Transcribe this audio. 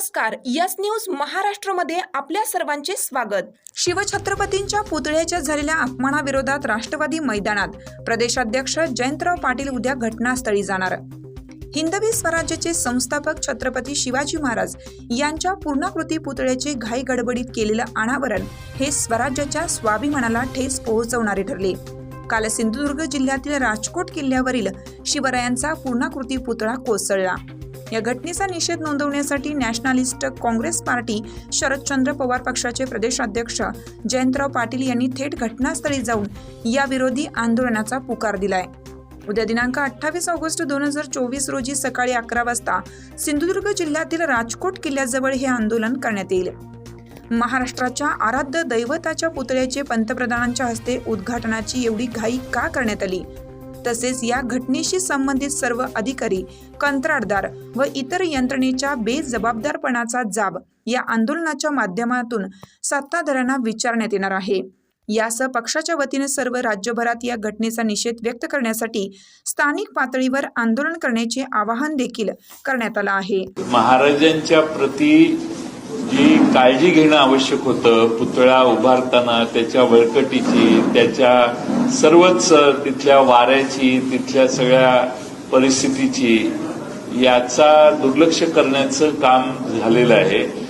नमस्कार. Yes news महाराष्ट्रमध्ये आपल्या सर्वांचे स्वागत. शिवछत्रपतींच्या पुतळ्याच्या झालेल्या अपमानाविरोधात राष्ट्रवादी मैदानात प्रदेशाध्यक्ष जयंतराव पाटील उद्या घटनास्थळी जाणार. हिंदवी स्वराज्याचे संस्थापक छत्रपती शिवाजी महाराज यांच्या पूर्णाकृती पुतळ्याचे घाई गडबडीत केलेलं अनावरण हे स्वराज्याच्या स्वाभिमानाला ठेस पोहोचवणारे ठरले. काल सिंधुदुर्ग जिल्ह्यातील राजकोट किल्ल्यावरील शिवरायांचा पूर्णाकृती पुतळा कोसळला. या घटनेचा निषेध नोंदवण्यासाठी Nationalist Congress Party Sharadchandra Pawar पक्षाचे प्रदेशाध्यक्ष जयंतराव पाटील यांनी थेट घटनास्थळी जाऊन या विरोधी आंदोलनाचा पुकार दिलाय. उद्या दिनांक अठ्ठावीस ऑगस्ट दोन हजार चोवीस रोजी सकाळी अकरा वाजता सिंधुदुर्ग जिल्ह्यातील राजकोट किल्ल्याजवळ हे आंदोलन करण्यात येईल. महाराष्ट्राच्या आराध्य दैवताच्या पुतळ्याचे पंतप्रधानांच्या हस्ते उद्घाटनाची एवढी घाई का करण्यात आली? तसेच या घटनेशी संबंधित सर्व अधिकारी कंत्राटदार व इतर यंत्रणेच्या बेजबाबदारपणाचा जाब या आंदोलनाच्या माध्यमातून सत्ताधाऱ्यांना विचारण्यात येणार आहे. यासह पक्षाच्या वतीने सर्व राज्यभरात या घटनेचा निषेध व्यक्त करण्यासाठी स्थानिक पातळीवर आंदोलन करण्याचे आवाहन देखील करण्यात आलं आहे. महाराजांच्या प्रती जी काळजी घेणं आवश्यक होतं पुतळा उभारताना त्याच्या वळकटीची त्याच्या सर्वच तिथल्या वाऱ्याची तिथल्या सगळ्या परिस्थितीची याचा दुर्लक्ष करण्याचं काम झालेलं आहे.